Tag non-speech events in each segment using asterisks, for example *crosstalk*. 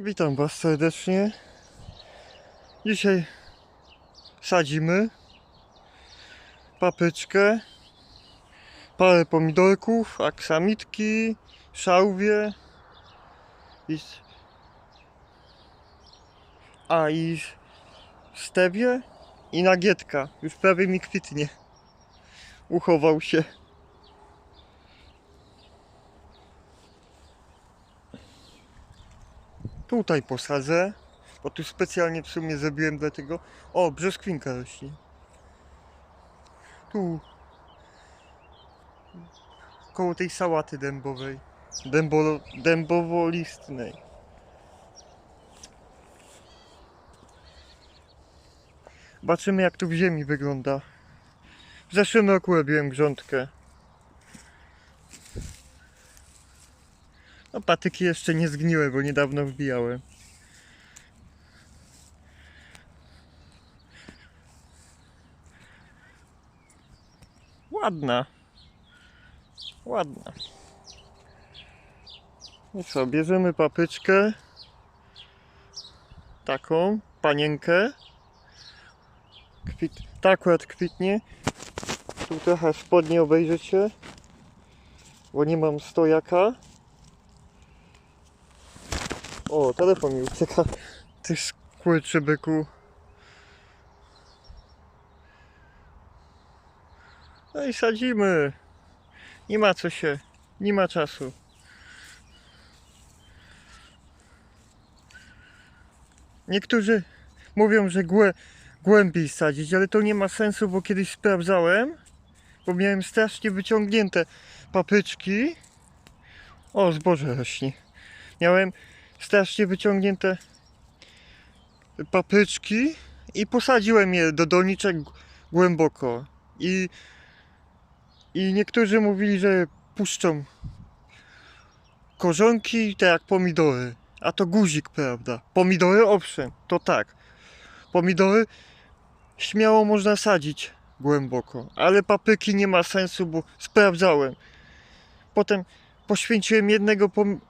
Witam Was serdecznie. Dzisiaj sadzimy papryczkę, parę pomidorków, aksamitki, szałwie i, a i stewie i nagietka. Już prawie mi kwitnie. Uchował się. Tutaj posadzę, bo tu specjalnie w sumie zrobiłem dlatego. O, brzoskwinka rośnie. Tu. Koło tej sałaty dębowej. Dębolo, dębowo-listnej. Zobaczymy jak tu w ziemi wygląda. W zeszłym roku robiłem grządkę. No patyki jeszcze nie zgniły, bo niedawno wbijałem. Ładna. Ładna. I co, bierzemy papryczkę. Taką, panienkę. Kwit, ta akurat kwitnie. Tu trochę spodnie obejrzycie. Bo nie mam stojaka. O, telefon mi ucieka. Ty skurczy byku. No i sadzimy. Nie ma co się. Nie ma czasu. Niektórzy mówią, że głę, głębiej sadzić, ale to nie ma sensu, bo kiedyś sprawdzałem, bo miałem strasznie wyciągnięte papryczki. O, zboże rośnie. Miałem strasznie wyciągnięte papryczki i posadziłem je do doniczek głęboko. I, I niektórzy mówili, że puszczą korzonki, tak jak pomidory. A to guzik, prawda? Pomidory owszem, to tak. Pomidory śmiało można sadzić głęboko, ale papryki nie ma sensu, bo sprawdzałem. Potem poświęciłem jednego pom...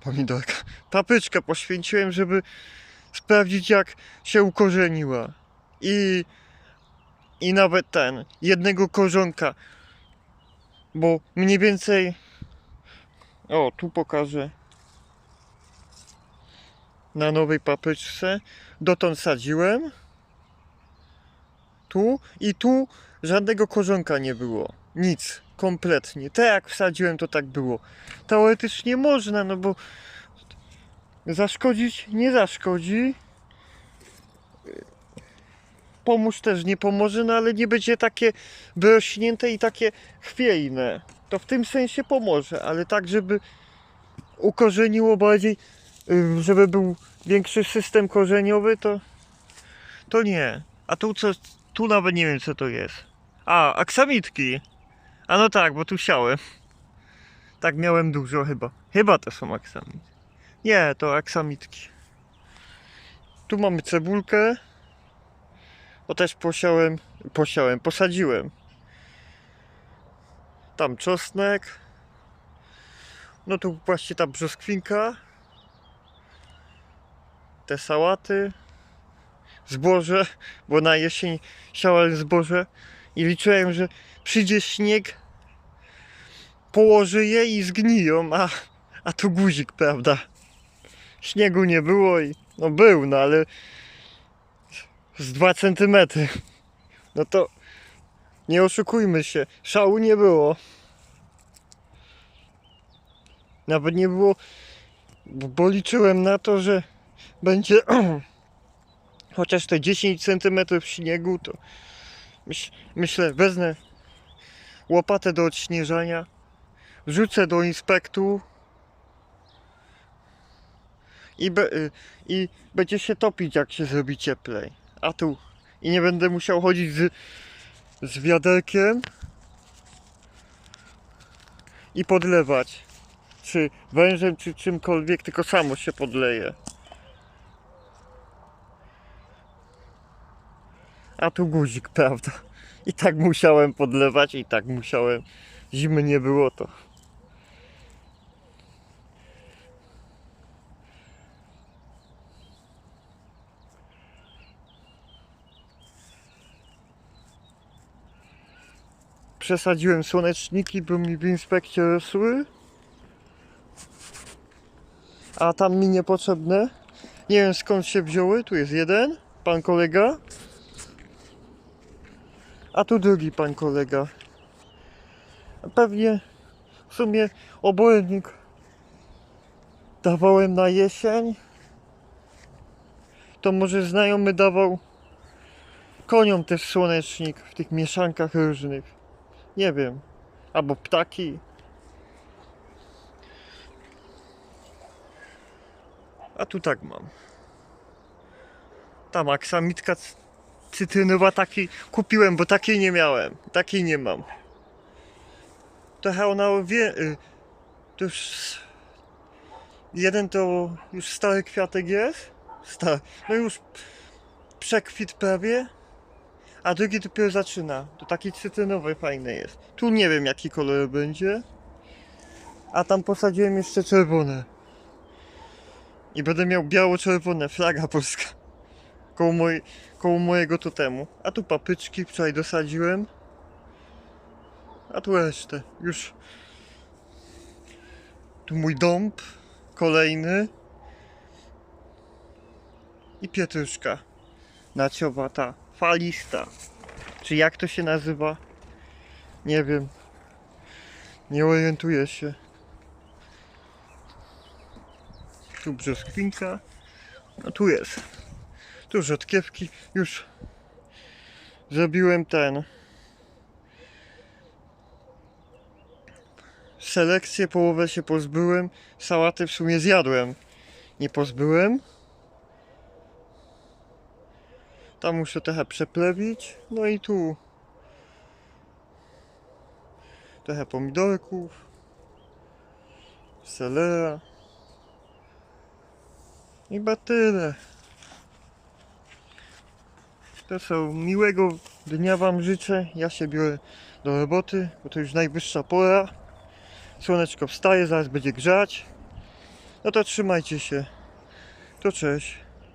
pomidorka, papryczkę poświęciłem, żeby sprawdzić jak się ukorzeniła. I, i nawet ten, jednego korzonka, bo mniej więcej, o tu pokażę, na nowej papryczce, dotąd sadziłem, tu i tu żadnego korzonka nie było, nic, kompletnie, tak jak wsadziłem to tak było teoretycznie można, no bo zaszkodzić nie zaszkodzi. Pomóż też nie pomoże, no ale nie będzie takie wyrośnięte i takie chwiejne. To w tym sensie pomoże, ale tak, żeby ukorzeniło bardziej, y, żeby był większy system korzeniowy, to, to nie. A tu co, tu nawet nie wiem co to jest. A, aksamitki. A no tak, bo tu siałem. Tak miałem dużo chyba. Chyba to są aksamity. Nie, to aksamitki. Tu mamy cebulkę. Bo też posiałem, posiałem, posadziłem. Tam czosnek. No tu właśnie ta brzoskwinka. Te sałaty. Zboże, bo na jesień siałem zboże i liczyłem, że przyjdzie śnieg położy je i zgniją, a, a tu guzik, prawda? Śniegu nie było i no był, no ale z 2 centymetry. No to nie oszukujmy się, szału nie było. Nawet nie było, bo, liczyłem na to, że będzie *clears throat* chociaż te 10 centymetrów śniegu, to myśl, myślę, wezmę łopatę do odśnieżania wrzucę do inspektu i, be, y, i będzie się topić jak się zrobi cieplej. A tu i nie będę musiał chodzić z, z wiaderkiem i podlewać. Czy wężem, czy czymkolwiek, tylko samo się podleje. a tu guzik, prawda? I tak musiałem podlewać, i tak musiałem. Zimy nie było to. Przesadziłem słoneczniki, bo mi w inspekcie rosły. A tam mi niepotrzebne. Nie wiem skąd się wzięły. Tu jest jeden, pan kolega. A tu drugi pan kolega. Pewnie w sumie obojętnik dawałem na jesień. To może znajomy dawał koniom też słonecznik w tych mieszankach różnych. Nie wiem. Albo ptaki. A tu tak mam. Tam aksamitka c- cytrynowa taki kupiłem, bo takiej nie miałem. Takiej nie mam. Trochę ona wie... y, To już... Jeden to już stary kwiatek jest. Stary. No już przekwit prawie. A drugi dopiero zaczyna. To taki cytrynowy fajny jest. Tu nie wiem jaki kolor będzie. A tam posadziłem jeszcze czerwone. I będę miał biało-czerwone, flaga polska. Koło, moj, koło mojego totemu. A tu papryczki wczoraj dosadziłem. A tu resztę. Już. Tu mój dąb. Kolejny. I pietruszka. Naciowata. Falista. Czy jak to się nazywa? Nie wiem. Nie orientuję się. Tu brzoskwinka. No tu jest. Tu rzodkiewki. Już zrobiłem ten. Selekcję, połowę się pozbyłem. Sałaty w sumie zjadłem. Nie pozbyłem. Tam muszę trochę przeplewić. No i tu. Trochę pomidorków. Selera. I chyba co, miłego dnia Wam życzę. Ja się biorę do roboty, bo to już najwyższa pora. Słoneczko wstaje, zaraz będzie grzać. No to trzymajcie się. To cześć.